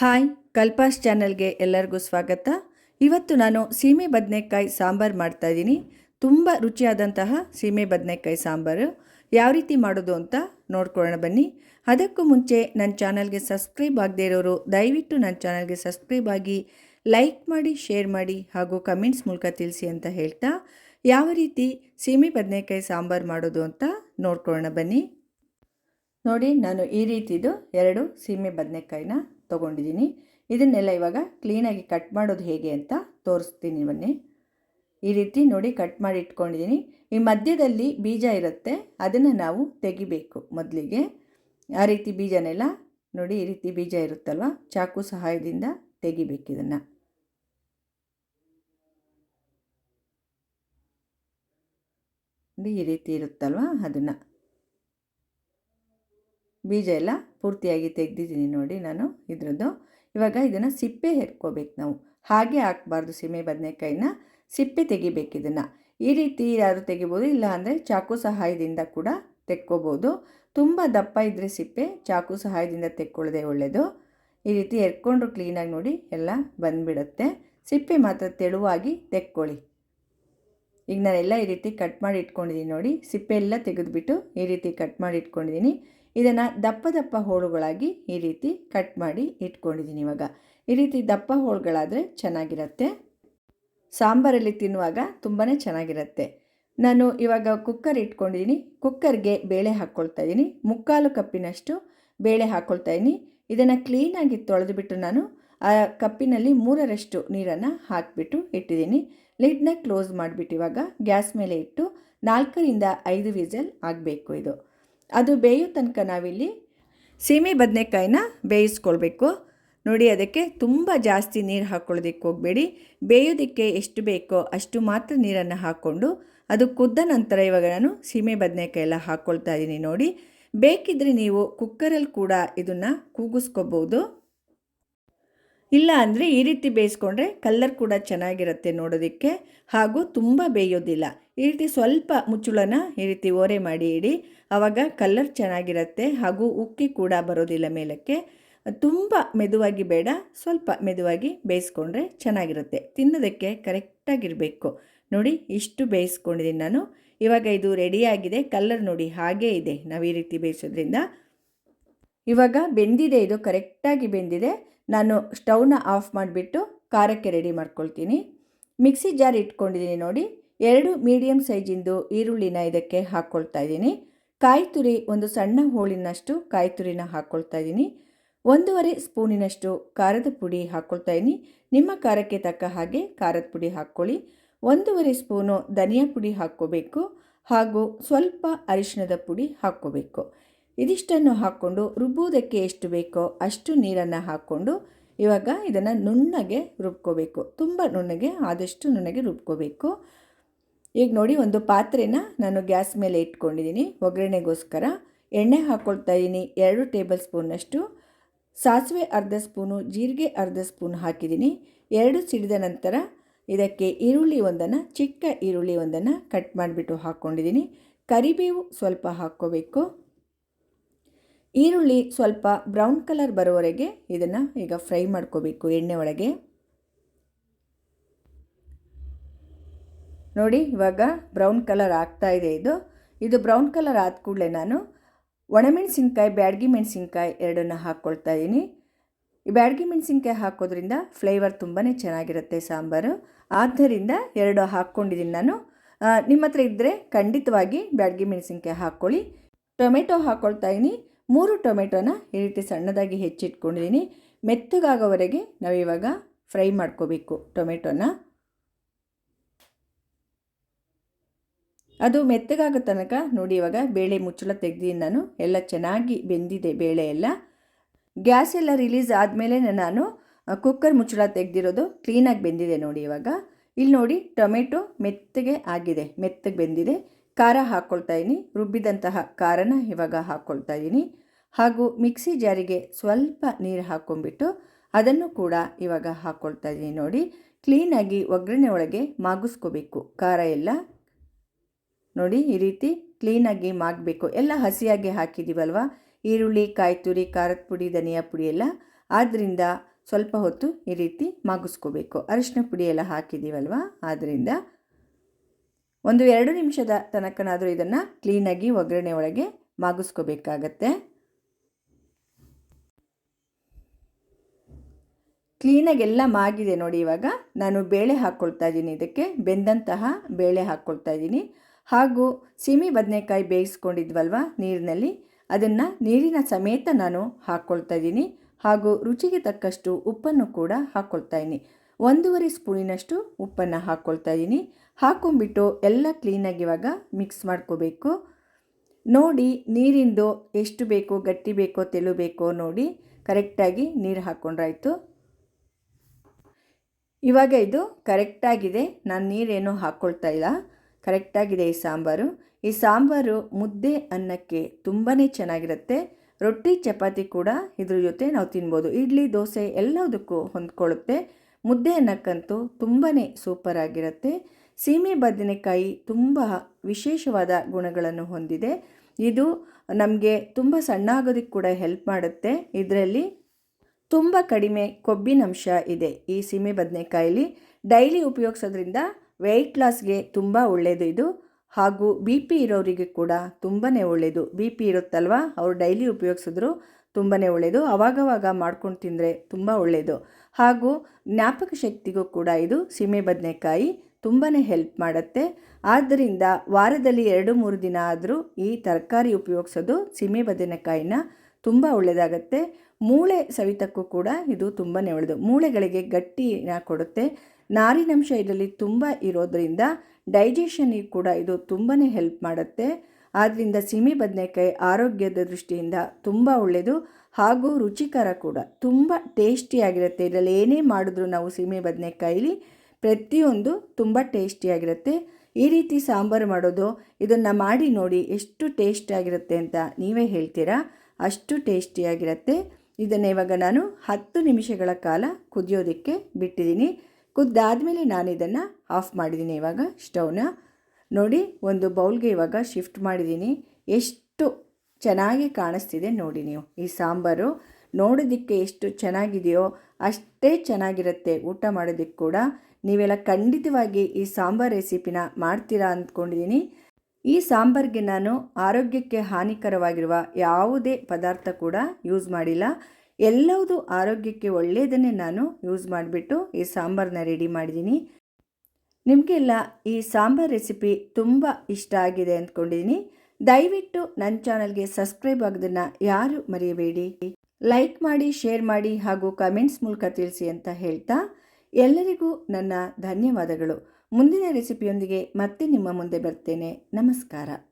Hi ಕಲ್ಪಾಸ್ ಚಾನಲ್ಗೆ ಎಲ್ಲರಿಗೂ ಸ್ವಾಗತ. ಇವತ್ತು ನಾನು ಸೀಮೆ ಬದನೆಕಾಯಿ ಸಾಂಬಾರು ಮಾಡ್ತಾಯಿದ್ದೀನಿ ತುಂಬ ರುಚಿಯಾದಂತಹ ಸೀಮೆ ಬದನೆಕಾಯಿ ಸಾಂಬಾರು. ಯಾವ ರೀತಿ ಮಾಡೋದು ಅಂತ ನೋಡ್ಕೊಳ್ಳೋಣ ಬನ್ನಿ. ಅದಕ್ಕೂ ಮುಂಚೆ ನನ್ನ ಚಾನಲ್ಗೆ ಸಬ್ಸ್ಕ್ರೈಬ್ ಆಗದೇ ಇರೋರು ದಯವಿಟ್ಟು ನನ್ನ ಚಾನಲ್ಗೆ ಸಬ್ಸ್ಕ್ರೈಬ್ ಆಗಿ ಲೈಕ್ ಮಾಡಿ, ಶೇರ್ ಮಾಡಿ ಹಾಗೂ ಕಮೆಂಟ್ಸ್ ಮೂಲಕ ತಿಳಿಸಿ ಅಂತ ಹೇಳ್ತಾ ಯಾವ ರೀತಿ ಸೀಮೆ ಬದನೆಕಾಯಿ ಸಾಂಬಾರು ಮಾಡೋದು ಅಂತ ನೋಡ್ಕೊಳ್ಳೋಣ ಬನ್ನಿ. ನೋಡಿ, ನಾನು ಈ ರೀತಿದು ಎರಡು ಸೀಮೆ ಬದನೆಕಾಯಿನ ತೊಗೊಂಡಿದ್ದೀನಿ. ಇದನ್ನೆಲ್ಲ ಇವಾಗ ಕ್ಲೀನಾಗಿ ಕಟ್ ಮಾಡೋದು ಹೇಗೆ ಅಂತ ತೋರಿಸ್ತೀನಿ ಬನ್ನಿ. ಈ ರೀತಿ ನೋಡಿ ಕಟ್ ಮಾಡಿ ಇಟ್ಕೊಂಡಿದ್ದೀನಿ. ಈ ಮಧ್ಯದಲ್ಲಿ ಬೀಜ ಇರುತ್ತೆ, ಅದನ್ನು ನಾವು ತೆಗಿಬೇಕು ಮೊದಲಿಗೆ. ಆ ರೀತಿ ಬೀಜನೆಲ್ಲ ನೋಡಿ, ಈ ರೀತಿ ಬೀಜ ಇರುತ್ತಲ್ವ? ಚಾಕು ಸಹಾಯದಿಂದ ತೆಗಿಬೇಕು ಇದನ್ನು. ಈ ರೀತಿ ಇರುತ್ತಲ್ವ ಅದನ್ನು? ಬೀಜ ಎಲ್ಲ ಪೂರ್ತಿಯಾಗಿ ತೆಗೆದಿದ್ದೀನಿ ನೋಡಿ ನಾನು ಇದರದ್ದು. ಇವಾಗ ಇದನ್ನು ಸಿಪ್ಪೆ ಹೆರ್ಕೋಬೇಕು ನಾವು. ಹಾಗೆ ಹಾಕ್ಬಾರ್ದು ಸೀಮೆ ಬದನೆಕಾಯಿನ. ಸಿಪ್ಪೆ ತೆಗಿಬೇಕು ಇದನ್ನು. ಈ ರೀತಿ ಯಾರು ತೆಗಿಬೋದು ಇಲ್ಲ ಅಂದರೆ ಚಾಕು ಸಹಾಯದಿಂದ ಕೂಡ ತೆಕ್ಕೋಬೋದು. ತುಂಬ ದಪ್ಪ ಇದ್ದರೆ ಸಿಪ್ಪೆ, ಚಾಕು ಸಹಾಯದಿಂದ ತೆಕ್ಕೊಳ್ಳೋದೇ ಒಳ್ಳೆಯದು ಈ ರೀತಿ ಎರ್ಕೊಂಡ್ರು ಕ್ಲೀನಾಗಿ ನೋಡಿ ಎಲ್ಲ ಬಂದುಬಿಡುತ್ತೆ. ಸಿಪ್ಪೆ ಮಾತ್ರ ತೆಳುವಾಗಿ ತೆಕ್ಕೊಳ್ಳಿ. ಈಗ ನಾನೆಲ್ಲ ಈ ರೀತಿ ಕಟ್ ಮಾಡಿ ಇಟ್ಕೊಂಡಿದ್ದೀನಿ ನೋಡಿ. ಸಿಪ್ಪೆ ಎಲ್ಲ ತೆಗೆದುಬಿಟ್ಟು ಈ ರೀತಿ ಕಟ್ ಮಾಡಿ ಇಟ್ಕೊಂಡಿದ್ದೀನಿ. ಇದನ್ನು ದಪ್ಪ ದಪ್ಪ ಹೋಳುಗಳಾಗಿ ಈ ರೀತಿ ಕಟ್ ಮಾಡಿ ಇಟ್ಕೊಂಡಿದ್ದೀನಿ ಇವಾಗ. ಈ ರೀತಿ ದಪ್ಪ ಹೋಳುಗಳಾದರೆ ಚೆನ್ನಾಗಿರುತ್ತೆ. ಸಾಂಬಾರಲ್ಲಿ ತಿನ್ನುವಾಗ ತುಂಬಾ ಚೆನ್ನಾಗಿರುತ್ತೆ. ನಾನು ಇವಾಗ ಕುಕ್ಕರ್ ಇಟ್ಕೊಂಡಿದ್ದೀನಿ ಕುಕ್ಕರ್ಗೆ ಬೇಳೆ ಹಾಕ್ಕೊಳ್ತಾ ಇದ್ದೀನಿ ಮುಕ್ಕಾಲು ಕಪ್ಪಿನಷ್ಟು ಬೇಳೆ ಹಾಕ್ಕೊಳ್ತಾ ಇದ್ದೀನಿ ಇದನ್ನು ಕ್ಲೀನಾಗಿ ತೊಳೆದುಬಿಟ್ಟು ನಾನು ಆ ಕಪ್ಪಿನಲ್ಲಿ ಮೂರರಷ್ಟು ನೀರನ್ನು ಹಾಕಿಬಿಟ್ಟು ಇಟ್ಟಿದ್ದೀನಿ ಲಿಡ್ನ ಕ್ಲೋಸ್ ಮಾಡಿಬಿಟ್ಟು ಇವಾಗ ಗ್ಯಾಸ್ ಮೇಲೆ ಇಟ್ಟು ನಾಲ್ಕರಿಂದ ಐದು ವಿಸಲ್ ಆಗಬೇಕು ಇದು. ಅದು ಬೇಯೋ ತನಕ ನಾವಿಲ್ಲಿ ಸೀಮೆ ಬದನೆಕಾಯಿನ ಬೇಯಿಸ್ಕೊಳ್ಬೇಕು. ನೋಡಿ, ಅದಕ್ಕೆ ತುಂಬ ಜಾಸ್ತಿ ನೀರು ಹಾಕ್ಕೊಳ್ಳೋದಕ್ಕೆ ಹೋಗಬೇಡಿ. ಬೇಯೋದಕ್ಕೆ ಎಷ್ಟು ಬೇಕೋ ಅಷ್ಟು ಮಾತ್ರ ನೀರನ್ನು ಹಾಕ್ಕೊಂಡು ಅದು ಕುದ್ದ ನಂತರ ಇವಾಗ ನಾನು ಸೀಮೆ ಬದನೆಕಾಯಿ ಎಲ್ಲ ಹಾಕ್ಕೊಳ್ತಾ ಇದ್ದೀನಿ ನೋಡಿ. ಬೇಕಿದ್ದರೆ ನೀವು ಕುಕ್ಕರಲ್ಲಿ ಕೂಡ ಇದನ್ನು ಕೂಗಿಸ್ಕೋಬೋದು. ಇಲ್ಲ ಅಂದರೆ ಈ ರೀತಿ ಬೇಯಿಸ್ಕೊಂಡ್ರೆ ಕಲ್ಲರ್ ಕೂಡ ಚೆನ್ನಾಗಿರುತ್ತೆ ನೋಡೋದಕ್ಕೆ ಹಾಗೂ ತುಂಬ ಬೇಯೋದಿಲ್ಲ. ಈ ರೀತಿ ಸ್ವಲ್ಪ ಮುಚ್ಚುಳನ ಈ ರೀತಿ ಓರೆ ಮಾಡಿ ಇಡಿ. ಆವಾಗ ಕಲ್ಲರ್ ಚೆನ್ನಾಗಿರುತ್ತೆ ಹಾಗೂ ಉಕ್ಕಿ ಕೂಡ ಬರೋದಿಲ್ಲ ಮೇಲಕ್ಕೆ. ತುಂಬ ಮೆದುವಾಗಿ ಬೇಡ, ಸ್ವಲ್ಪ ಮೆದುವಾಗಿ ಬೇಯಿಸ್ಕೊಂಡ್ರೆ ಚೆನ್ನಾಗಿರುತ್ತೆ. ತಿನ್ನೋದಕ್ಕೆ ಕರೆಕ್ಟಾಗಿರಬೇಕು. ನೋಡಿ, ಇಷ್ಟು ಬೇಯಿಸ್ಕೊಂಡಿದ್ದೀನಿ ನಾನು. ಇವಾಗ ಇದು ರೆಡಿಯಾಗಿದೆ ಕಲ್ಲರ್ ನೋಡಿ ಹಾಗೇ ಇದೆ. ನಾವು ಈ ರೀತಿ ಬೇಯಿಸೋದ್ರಿಂದ ಇವಾಗ ಬೆಂದಿದೆ ಇದು. ಕರೆಕ್ಟಾಗಿ ಬೆಂದಿದೆ. ನಾನು ಸ್ಟವ್ನ ಆಫ್ ಮಾಡಿಬಿಟ್ಟು ಖಾರಕ್ಕೆ ರೆಡಿ ಮಾಡ್ಕೊಳ್ತೀನಿ. ಮಿಕ್ಸಿ ಜಾರ್ ಇಟ್ಕೊಂಡಿದ್ದೀನಿ ನೋಡಿ. ಎರಡು ಮೀಡಿಯಮ್ ಸೈಜಿಂದು ಈರುಳ್ಳಿನ ಇದಕ್ಕೆ ಹಾಕ್ಕೊಳ್ತಾ ಇದ್ದೀನಿ. ಕಾಯಿ ತುರಿ ಒಂದು ಸಣ್ಣ ಹೋಳಿನಷ್ಟು ಕಾಯಿ ತುರಿನ ಹಾಕ್ಕೊಳ್ತಾ ಇದ್ದೀನಿ. ಒಂದೂವರೆ ಸ್ಪೂನಿನಷ್ಟು ಖಾರದ ಪುಡಿ ಹಾಕ್ಕೊಳ್ತಾ ಇದ್ದೀನಿ. ನಿಮ್ಮ ಖಾರಕ್ಕೆ ತಕ್ಕ ಹಾಗೆ ಖಾರದ ಪುಡಿ ಹಾಕ್ಕೊಳ್ಳಿ. ಒಂದೂವರೆ ಸ್ಪೂನು ಧನಿಯಾ ಪುಡಿ ಹಾಕ್ಕೋಬೇಕು. ಹಾಗೂ ಸ್ವಲ್ಪ ಅರಿಶಿಣದ ಪುಡಿ ಹಾಕ್ಕೋಬೇಕು. ಇದಿಷ್ಟನ್ನು ಹಾಕ್ಕೊಂಡು ರುಬ್ಬುವುದಕ್ಕೆ ಎಷ್ಟು ಬೇಕೋ ಅಷ್ಟು ನೀರನ್ನು ಹಾಕ್ಕೊಂಡು ಇವಾಗ ಇದನ್ನು ನುಣ್ಣಗೆ ರುಬ್ಕೋಬೇಕು. ತುಂಬ ನುಣ್ಣಗೆ, ಆದಷ್ಟು ನುಣ್ಣಗೆ ರುಬ್ಕೋಬೇಕು. ಈಗ ನೋಡಿ, ಒಂದು ಪಾತ್ರೆನ ನಾನು ಗ್ಯಾಸ್ ಮೇಲೆ ಇಟ್ಕೊಂಡಿದ್ದೀನಿ. ಒಗ್ಗರಣೆಗೋಸ್ಕರ ಎಣ್ಣೆ ಹಾಕ್ಕೊಳ್ತಾ ಇದ್ದೀನಿ ಎರಡು ಟೇಬಲ್ ಸ್ಪೂನಷ್ಟು. ಸಾಸಿವೆ ಅರ್ಧ ಸ್ಪೂನು, ಜೀರಿಗೆ ಅರ್ಧ ಸ್ಪೂನ್ ಹಾಕಿದ್ದೀನಿ. ಎರಡು ಸಿಡಿದ ನಂತರ ಇದಕ್ಕೆ ಈರುಳ್ಳಿ ಒಂದನ್ನು, ಚಿಕ್ಕ ಈರುಳ್ಳಿ ಒಂದನ್ನು ಕಟ್ ಮಾಡಿಬಿಟ್ಟು ಹಾಕ್ಕೊಂಡಿದ್ದೀನಿ. ಕರಿಬೇವು ಸ್ವಲ್ಪ ಹಾಕ್ಕೋಬೇಕು. ಈರುಳ್ಳಿ ಸ್ವಲ್ಪ ಬ್ರೌನ್ ಕಲರ್ ಬರೋವರೆಗೆ ಇದನ್ನು ಈಗ ಫ್ರೈ ಮಾಡ್ಕೋಬೇಕು ಎಣ್ಣೆ ಒಳಗೆ. ನೋಡಿ, ಇವಾಗ ಬ್ರೌನ್ ಕಲರ್ ಆಗ್ತಾ ಇದೆ ಇದು. ಇದು ಬ್ರೌನ್ ಕಲರ್ ಆದ ಕೂಡಲೇ ನಾನು ಒಣಮೆಣಸಿನ್ಕಾಯಿ, ಬ್ಯಾಡಗಿ ಮೆಣಸಿನ್ಕಾಯಿ ಎರಡನ್ನು ಹಾಕ್ಕೊಳ್ತಾ ಇದ್ದೀನಿ ಈ ಬ್ಯಾಡಗಿ ಮೆಣಸಿನ್ಕಾಯಿ ಹಾಕೋದ್ರಿಂದ ಫ್ಲೇವರ್ ತುಂಬಾ ಚೆನ್ನಾಗಿರುತ್ತೆ ಸಾಂಬಾರು. ಆದ್ದರಿಂದ ಎರಡು ಹಾಕ್ಕೊಂಡಿದ್ದೀನಿ ನಾನು. ನಿಮ್ಮ ಹತ್ರ ಇದ್ದರೆ ಖಂಡಿತವಾಗಿ ಬ್ಯಾಡಗಿ ಮೆಣಸಿನ್ಕಾಯಿ ಹಾಕ್ಕೊಳ್ಳಿ ಟೊಮೆಟೊ ಹಾಕ್ಕೊಳ್ತಾ ಇದ್ದೀನಿ ಮೂರು ಟೊಮೆಟೊನ ಈ ರೀತಿ ಸಣ್ಣದಾಗಿ ಹೆಚ್ಚಿಟ್ಕೊಂಡಿದ್ದೀನಿ. ಮೆತ್ತಗಾಗೋವರೆಗೆ ನಾವಿವಾಗ ಫ್ರೈ ಮಾಡ್ಕೋಬೇಕು ಟೊಮೆಟೊನ. ಅದು ಮೆತ್ತಗಾಗೋ ತನಕ ನೋಡಿ ಇವಾಗ ಬೇಳೆ ಮುಚ್ಚಳ ತೆಗೆದಿದ್ದೀನಿ ನಾನು. ಎಲ್ಲ ಚೆನ್ನಾಗಿ ಬೆಂದಿದೆ ಬೇಳೆ ಎಲ್ಲ. ಗ್ಯಾಸ್ ಎಲ್ಲ ರಿಲೀಸ್ ಆದಮೇಲೆ ನಾನು ಕುಕ್ಕರ್ ಮುಚ್ಚಳ ತೆಗೆದಿರೋದು ಕ್ಲೀನಾಗಿ ಬೆಂದಿದೆ ನೋಡಿ ಇವಾಗ. ಇಲ್ಲಿ ನೋಡಿ ಟೊಮೆಟೊ ಮೆತ್ತಗೆ ಆಗಿದೆ, ಮೆತ್ತಗೆ ಬೆಂದಿದೆ. ಖಾರ ಹಾಕ್ಕೊಳ್ತಾ ಇದ್ದೀನಿ ರುಬ್ಬಿದಂತಹ ಖಾರನ ಇವಾಗ ಹಾಕ್ಕೊಳ್ತಾ ಇದ್ದೀನಿ ಹಾಗೂ ಮಿಕ್ಸಿ ಜಾರಿಗೆ ಸ್ವಲ್ಪ ನೀರು ಹಾಕ್ಕೊಂಡ್ಬಿಟ್ಟು ಅದನ್ನು ಕೂಡ ಇವಾಗ ಹಾಕ್ಕೊಳ್ತಾ ಇದ್ದೀನಿ ನೋಡಿ. ಕ್ಲೀನಾಗಿ ಒಗ್ಗರಣೆ ಒಳಗೆ ಮಾಗಿಸ್ಕೋಬೇಕು. ಖಾರ ಎಲ್ಲ ನೋಡಿ ಈ ರೀತಿ ಕ್ಲೀನಾಗಿ ಮಾಗಬೇಕು. ಎಲ್ಲ ಹಸಿಯಾಗಿ ಹಾಕಿದ್ದೀವಲ್ವ ಈರುಳ್ಳಿ ಕಾಯಿ ತುರಿ ಖಾರದ ಪುಡಿ, ಧನಿಯಾ ಪುಡಿ ಎಲ್ಲ ಆದ್ದರಿಂದ ಸ್ವಲ್ಪ ಹೊತ್ತು ಈ ರೀತಿ ಮಾಗಿಸ್ಕೋಬೇಕು. ಅರಿಶಿನ ಪುಡಿ ಎಲ್ಲ ಹಾಕಿದ್ದೀವಲ್ವ ಆದ್ದರಿಂದ ಒಂದು ಎರಡು ನಿಮಿಷದ ತನಕನಾದರೂ ಇದನ್ನು ಕ್ಲೀನಾಗಿ ಒಗ್ಗರಣೆ ಒಳಗೆ ಮಾಗಿಸ್ಕೋಬೇಕಾಗತ್ತೆ. ಕ್ಲೀನಾಗಿ ಎಲ್ಲ ಮಾಗಿದೆ ನೋಡಿ ಇವಾಗ. ನಾನು ಬೇಳೆ ಹಾಕ್ಕೊಳ್ತಾ ಇದ್ದೀನಿ ಇದಕ್ಕೆ. ಬೆಂದಂತಹ ಬೇಳೆ ಹಾಕ್ಕೊಳ್ತಾ ಇದ್ದೀನಿ. ಹಾಗೂ ಸಿಮಿ ಬದನೆಕಾಯಿ ಬೇಯಿಸ್ಕೊಂಡಿದ್ವಲ್ವ ನೀರಿನಲ್ಲಿ. ಅದನ್ನು ನೀರಿನ ಸಮೇತ ನಾನು ಹಾಕ್ಕೊಳ್ತಾ ಇದ್ದೀನಿ. ಹಾಗೂ ರುಚಿಗೆ ತಕ್ಕಷ್ಟು ಉಪ್ಪನ್ನು ಕೂಡ ಹಾಕ್ಕೊಳ್ತಾ ಇದ್ದೀನಿ. ಒಂದೂವರೆ ಸ್ಪೂನಿನಷ್ಟು ಉಪ್ಪನ್ನು ಹಾಕ್ಕೊಳ್ತಾ ಇದ್ದೀನಿ. ಹಾಕ್ಕೊಂಬಿಟ್ಟು ಎಲ್ಲ ಕ್ಲೀನಾಗಿ ಇವಾಗ ಮಿಕ್ಸ್ ಮಾಡ್ಕೋಬೇಕು. ನೋಡಿ ನೀರಿಂದು ಎಷ್ಟು ಬೇಕೋ, ಗಟ್ಟಿ ಬೇಕೋ, ತೆಳು ಬೇಕೋ ನೋಡಿ ಕರೆಕ್ಟಾಗಿ ನೀರು ಹಾಕ್ಕೊಂಡ್ರಾಯ್ತು ಇವಾಗ ಇದು ಕರೆಕ್ಟಾಗಿದೆ ನಾನು ನೀರೇನೂ ಹಾಕ್ಕೊಳ್ತಾ ಇಲ್ಲ. ಕರೆಕ್ಟಾಗಿದೆ ಈ ಸಾಂಬಾರು. ಈ ಸಾಂಬಾರು ಮುದ್ದೆ ಅನ್ನಕ್ಕೆ ತುಂಬಾ ಚೆನ್ನಾಗಿರುತ್ತೆ. ರೊಟ್ಟಿ, ಚಪಾತಿ ಕೂಡ ಇದ್ರ ಜೊತೆ ನಾವು ತಿನ್ಬೋದು. ಇಡ್ಲಿ, ದೋಸೆ ಎಲ್ಲದಕ್ಕೂ ಹೊಂದ್ಕೊಳ್ಳುತ್ತೆ. ಮುದ್ದೆ ಅನ್ನಕ್ಕಂತೂ ತುಂಬಾ ಸೂಪರ್ ಆಗಿರುತ್ತೆ. ಸೀಮೆ ಬದನೆಕಾಯಿ ತುಂಬ ವಿಶೇಷವಾದ ಗುಣಗಳನ್ನು ಹೊಂದಿದೆ. ಇದು ನಮಗೆ ತುಂಬ ಸಣ್ಣ ಆಗೋದಕ್ಕೆ ಕೂಡ ಹೆಲ್ಪ್ ಮಾಡುತ್ತೆ. ಇದರಲ್ಲಿ ತುಂಬ ಕಡಿಮೆ ಕೊಬ್ಬಿನಂಶ ಇದೆ ಈ ಸೀಮೆ ಬದನೆಕಾಯಲ್ಲಿ ಡೈಲಿ ಉಪಯೋಗಿಸೋದ್ರಿಂದ ವೆಯ್ಟ್ ಲಾಸ್ಗೆ ತುಂಬ ಒಳ್ಳೆಯದು ಇದು. ಹಾಗೂ ಬಿ ಪಿ ಇರೋರಿಗೆ ಕೂಡ ತುಂಬಾ ಒಳ್ಳೆಯದು ಬಿ ಪಿ ಇರುತ್ತಲ್ವ? ಅವರು ಡೈಲಿ ಉಪಯೋಗಿಸಿದ್ರು ತುಂಬಾ ಒಳ್ಳೆಯದು ಅವಾಗವಾಗ ಮಾಡ್ಕೊಂಡು ತಿಂದರೆ ತುಂಬ ಒಳ್ಳೆಯದು ಹಾಗೂ ಜ್ಞಾಪಕ ಶಕ್ತಿಗೂ ಕೂಡ ಇದು ಸೀಮೆ ಬದನೆಕಾಯಿ ತುಂಬಾ ಹೆಲ್ಪ್ ಮಾಡುತ್ತೆ. ಆದ್ದರಿಂದ ವಾರದಲ್ಲಿ ಎರಡು ಮೂರು ದಿನ ಆದರೂ ಈ ತರಕಾರಿ ಉಪಯೋಗಿಸೋದು ಸೀಮೆ ಬದನೆಕಾಯಿನ ತುಂಬ ಒಳ್ಳೆಯದಾಗತ್ತೆ. ಮೂಳೆ ಸವಿತಕ್ಕೂ ಕೂಡ ಇದು ತುಂಬಾ ಒಳ್ಳೆಯದು. ಮೂಳೆಗಳಿಗೆ ಗಟ್ಟಿನ ಕೊಡುತ್ತೆ. ನಾರಿನಂಶ ಇದರಲ್ಲಿ ತುಂಬ ಇರೋದರಿಂದ ಡೈಜೆಷನಿಗೆ ಕೂಡ ಇದು ತುಂಬಾ ಹೆಲ್ಪ್ ಮಾಡುತ್ತೆ. ಆದ್ದರಿಂದ ಸಿಮಿ ಬದನೆಕಾಯಿ ಆರೋಗ್ಯದ ದೃಷ್ಟಿಯಿಂದ ತುಂಬ ಒಳ್ಳೆಯದು. ಹಾಗೂ ರುಚಿಕರ ಕೂಡ. ತುಂಬ ಟೇಸ್ಟಿಯಾಗಿರುತ್ತೆ ಇದರಲ್ಲಿ ಏನೇ ಮಾಡಿದ್ರು ನಾವು ಸೀಮೆ ಬದನೆಕಾಯಿಲಿ ಪ್ರತಿಯೊಂದು ತುಂಬ ಟೇಸ್ಟಿಯಾಗಿರುತ್ತೆ ಈ ರೀತಿ ಸಾಂಬಾರು ಮಾಡೋದು, ಇದನ್ನು ಮಾಡಿ ನೋಡಿ ಎಷ್ಟು ಟೇಸ್ಟಿಯಾಗಿರುತ್ತೆ ಅಂತ ನೀವೇ ಹೇಳ್ತೀರಾ? ಅಷ್ಟು ಟೇಸ್ಟಿಯಾಗಿರುತ್ತೆ. ಇದನ್ನು ಇವಾಗ ನಾನು ಹತ್ತು ನಿಮಿಷಗಳ ಕಾಲ ಕುದಿಯೋದಕ್ಕೆ ಬಿಟ್ಟಿದ್ದೀನಿ. ಕುದ್ದಾದಮೇಲೆ ನಾನು ಇದನ್ನು ಆಫ್ ಮಾಡಿದ್ದೀನಿ ಇವಾಗ ಸ್ಟವ್ನ. ನೋಡಿ, ಒಂದು ಬೌಲ್ಗೆ ಇವಾಗ ಶಿಫ್ಟ್ ಮಾಡಿದ್ದೀನಿ. ಎಷ್ಟು ಚೆನ್ನಾಗಿ ಕಾಣಿಸ್ತಿದೆ ನೋಡಿ ನೀವು. ಈ ಸಾಂಬಾರು ನೋಡೋದಕ್ಕೆ ಎಷ್ಟು ಚೆನ್ನಾಗಿದೆಯೋ ಅಷ್ಟೇ ಚೆನ್ನಾಗಿರುತ್ತೆ ಊಟ ಮಾಡೋದಕ್ಕೆ ಕೂಡ. ನೀವೆಲ್ಲ ಖಂಡಿತವಾಗಿ ಈ ಸಾಂಬಾರ್ ರೆಸಿಪಿನ ಮಾಡ್ತೀರಾ ಅಂದ್ಕೊಂಡಿದ್ದೀನಿ. ಈ ಸಾಂಬಾರ್ಗೆ ನಾನು ಆರೋಗ್ಯಕ್ಕೆ ಹಾನಿಕರವಾಗಿರುವ ಯಾವುದೇ ಪದಾರ್ಥ ಕೂಡ ಯೂಸ್ ಮಾಡಿಲ್ಲ. ಎಲ್ಲವುದು ಆರೋಗ್ಯಕ್ಕೆ ಒಳ್ಳೆಯದನ್ನೇ ನಾನು ಯೂಸ್ ಮಾಡಿಬಿಟ್ಟು ಈ ಸಾಂಬಾರನ್ನ ರೆಡಿ ಮಾಡಿದ್ದೀನಿ. ನಿಮಗೆಲ್ಲ ಈ ಸಾಂಬಾರ್ ರೆಸಿಪಿ ತುಂಬ ಇಷ್ಟ ಆಗಿದೆ ಅಂದ್ಕೊಂಡಿದ್ದೀನಿ. ದಯವಿಟ್ಟು ನನ್ನ ಚಾನಲ್ಗೆ ಸಬ್ಸ್ಕ್ರೈಬ್ ಆಗೋದನ್ನು ಯಾರು ಮರೆಯಬೇಡಿ. ಲೈಕ್ ಮಾಡಿ ಶೇರ್ ಮಾಡಿ ಹಾಗೂ ಕಮೆಂಟ್ಸ್ ಮೂಲಕ ತಿಳಿಸಿ ಅಂತ ಹೇಳ್ತಾ ಎಲ್ಲರಿಗೂ ನನ್ನ ಧನ್ಯವಾದಗಳು. ಮುಂದಿನ ರೆಸಿಪಿಯೊಂದಿಗೆ ಮತ್ತೆ ನಿಮ್ಮ ಮುಂದೆ ಬರ್ತೇನೆ ನಮಸ್ಕಾರ.